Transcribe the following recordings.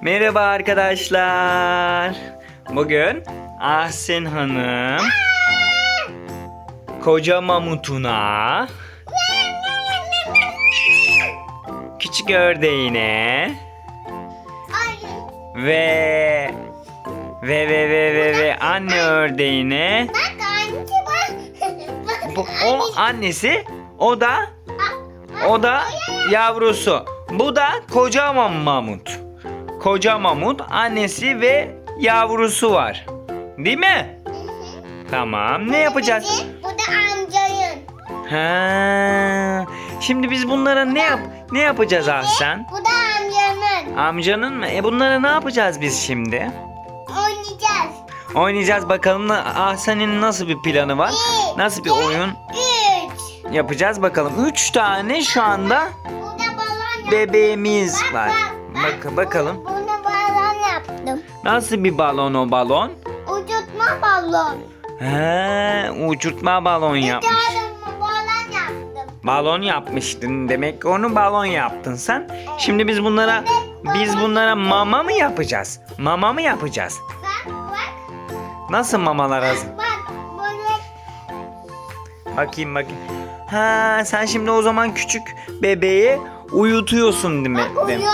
Merhaba arkadaşlar. Bugün Ahsen Hanım koca mamutuna küçük ördeğine ve ve ve ve ve ve anne ördeğine bu, o annesi o da o da yavrusu. Bu da koca mamut. Koca mamut annesi ve yavrusu var. Değil mi? Tamam. Ne yapacağız? Bu da amcanın. Ha. Şimdi biz bunlara ne yap ne yapacağız Ahsen? Bu da amcanın. Amcanın mı? E bunlara ne yapacağız biz şimdi? Oynayacağız. Oynayacağız bakalım Ahsen'in nasıl bir planı var? Nasıl bir oyun Üç. yapacağız bakalım. Üç tane şu anda bebeğimiz var. Bak bakalım. Nasıl bir balon o balon? Uçurtma balon. He, uçurtma balon yapmış. Yarın balon yaptım. Balon yapmıştın demek ki onu balon yaptın sen. Şimdi biz bunlara biz bunlara mama mı yapacağız? Mama mı yapacağız? Bak bak. Nasıl mamalar hazır? Bak böyle Bakayım bakayım. Ha sen şimdi o zaman küçük bebeği uyutuyorsun değil mi? Değil mi?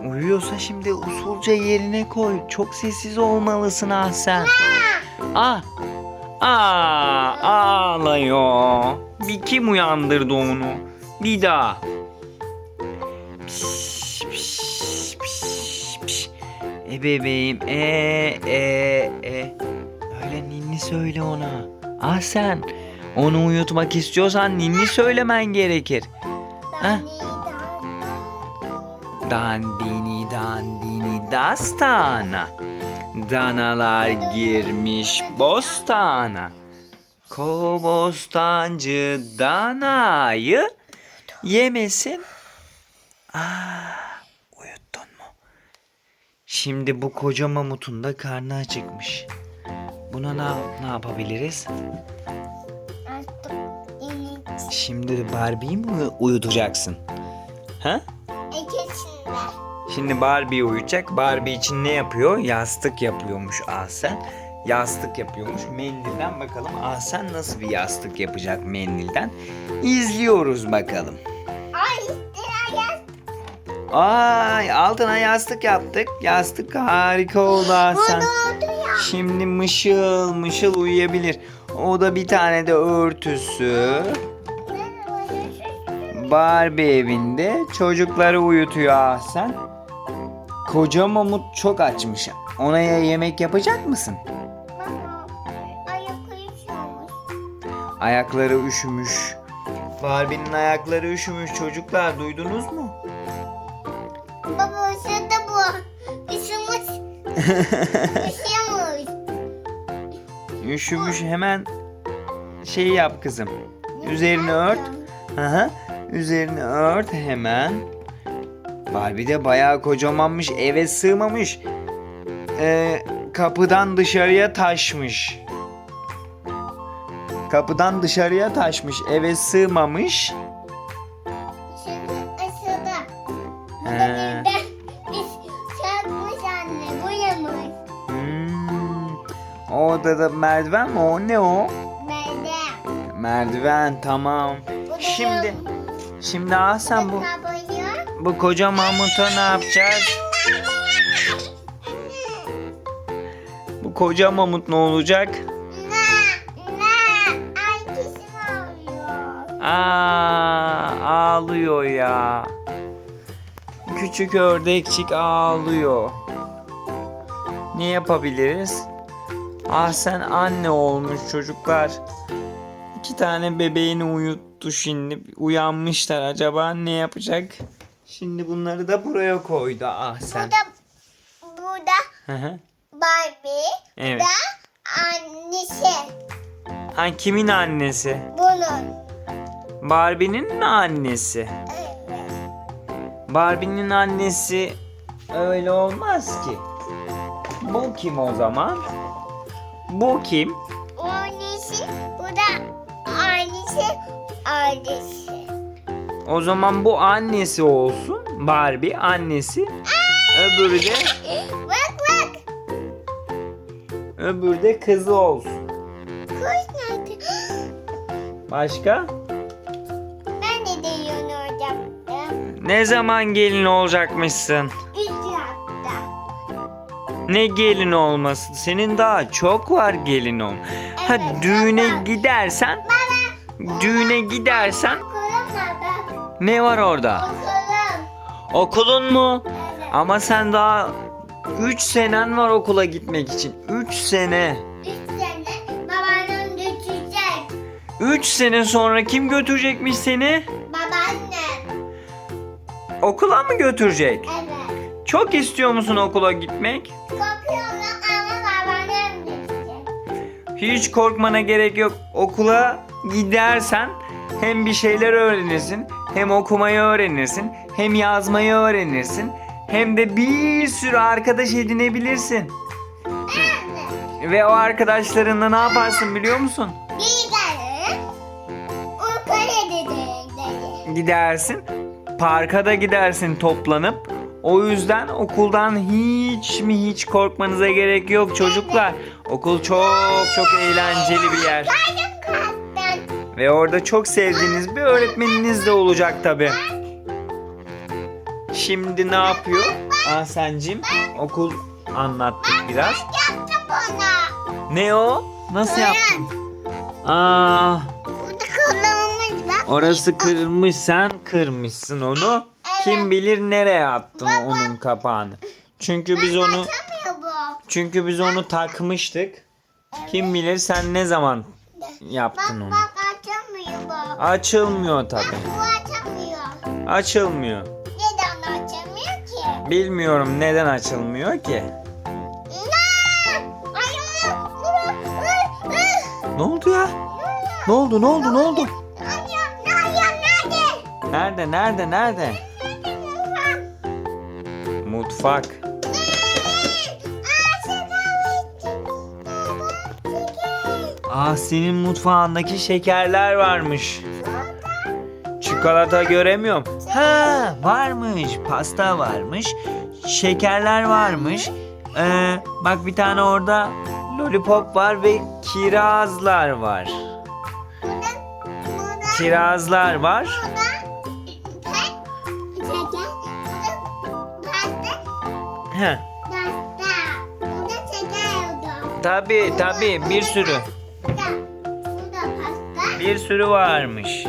Uyuyor. Uyuyorsa şimdi usulca yerine koy. Çok sessiz olmalısın ah sen. Ah. Aa, ağlıyor. Bir kim uyandırdı onu? Dida. Piş, piş, piş, piş. E bebeğim. E e e. Öyle ninni söyle ona. Ah sen. Onu uyutmak istiyorsan ninni söylemen gerekir. Ha? Dandini dandini dastana Danalar girmiş bostana Kobostancı danayı yemesin Ah uyuttun mu? Şimdi bu koca mamutun da karnı acıkmış. Buna ne, ne yapabiliriz? Şimdi Barbie'yi mi uyutacaksın? Ha? Şimdi Barbie uyuyacak. Barbie için ne yapıyor? Yastık yapıyormuş Ahsen. Yastık yapıyormuş. Mendilden bakalım Ahsen nasıl bir yastık yapacak mendilden. İzliyoruz bakalım. Ay istira yaz. Ay altına yastık yaptık. Yastık harika oldu Ahsen. Şimdi mışıl mışıl uyuyabilir. O da bir tane de örtüsü. Barbie evinde çocukları uyutuyor Ahsen. Koca Mamut çok açmış. Ona ya yemek yapacak mısın? Baba ayakları üşüyormuş. Ayakları üşümüş. Barbie'nin ayakları üşümüş çocuklar duydunuz mu? Baba üşüdü bu. Üşümüş. Üşüyormuş. Üşümüş hemen şey yap kızım. Üzerini ört. Hı hı. Üzerini ört hemen. Barbie de bayağı kocamanmış eve sığmamış. Ee, kapıdan dışarıya taşmış. Kapıdan dışarıya taşmış eve sığmamış. Şimdi ışıdı. Bu da birden biz çarpmış anne. Bu yamış. Hmm. Da merdiven mi o ne o? Bende. Merdiven tamam. Bu da Şimdi yamış. şimdi Hasan bu yapıyor? Bu koca mamuta ne yapacağız? Bu koca mamut ne olacak? Aa, ağlıyor ya. Küçük ördekçik ağlıyor. Ne yapabiliriz? Ah sen anne olmuş çocuklar. İki tane bebeğini uyuttu şimdi. Uyanmışlar. Acaba ne yapacak? Şimdi bunları da buraya koydu ah sen. Bu da burada Hı hı. Barbie Evet. da annesi. Ha kimin annesi? Bunun. Barbie'nin mi annesi? Evet. Barbie'nin annesi öyle olmaz ki. Bu kim o zaman? Bu kim? Annesi, bu da annesi, annesi. O zaman bu annesi olsun. Barbie annesi. Öbürü de Bak bak. öbürü de kızı olsun. Kuş nerede? Başka? Ben de deyim olacaktım. Ne zaman gelin olacakmışsın? Üç hafta. Ne gelin olması? Senin daha çok var gelin ol. Ha Evet, düğüne gidersen, Baba. düğüne gidersen? Ne var orada? Okulum. Okulun mu? Evet. Ama sen daha 3 senen var okula gitmek için. 3 sene. Üç sene babaannem götürecek. 3 sene sonra kim götürecekmiş seni? Babaannem. Okula mı götürecek? Evet. Çok istiyor musun okula gitmek? Korkuyorum ama babaannem götürecek. Hiç korkmana gerek yok. Okula gidersen hem bir şeyler öğrenirsin, hem okumayı öğrenirsin, hem yazmayı öğrenirsin, hem de bir sürü arkadaş edinebilirsin. Evet. Ve o arkadaşlarınla ne yaparsın biliyor musun? Gidelim. Okula gidelim. Gidersin, parka da gidersin toplanıp. O yüzden okuldan hiç mi hiç korkmanıza gerek yok çocuklar. Okul çok çok eğlenceli bir yer. Kalktın. Ve orada çok sevdiğiniz bir öğretmeniniz de olacak tabi. Şimdi ne yapıyor? Asencim okul anlattık biraz. Yaptım. Ne o? Nasıl yaptın? Aa, Burada kulağımız bak. orası kırılmış sen kırmışsın onu. Kim bilir nereye attın onun kapağını. Çünkü biz onu bu. çünkü biz onu takmıştık. Kim bilir sen ne zaman yaptın Bak onu. bak açamıyor bu. Açılmıyor tabi. Bu açamıyor. Açılmıyor. Neden açamıyor ki? Bilmiyorum neden açılmıyor ki. Ne? Ay, ay, ay, ay. Ne oldu ya? Ne oldu ne oldu ne oldu? Ayağım, ayağım nerede? Nerede nerede nerede? Mutfak. Ah senin mutfağındaki şekerler varmış. Çikolata göremiyorum. Ha varmış. Pasta varmış. Şekerler varmış. Ee, bak bir tane orada lollipop var ve kirazlar var. Kirazlar var. Heh. Tabi tabi bir sürü. Bir sürü varmış.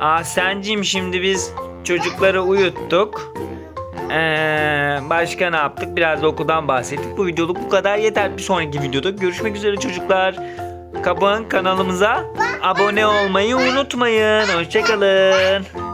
Ahsen'cim şimdi biz çocukları uyuttuk. Ee, başka ne yaptık? Biraz da okuldan bahsettik. Bu videoluk bu kadar yeter. Bir sonraki videoda görüşmek üzere çocuklar. Kapağın kanalımıza abone olmayı unutmayın. Hoşçakalın.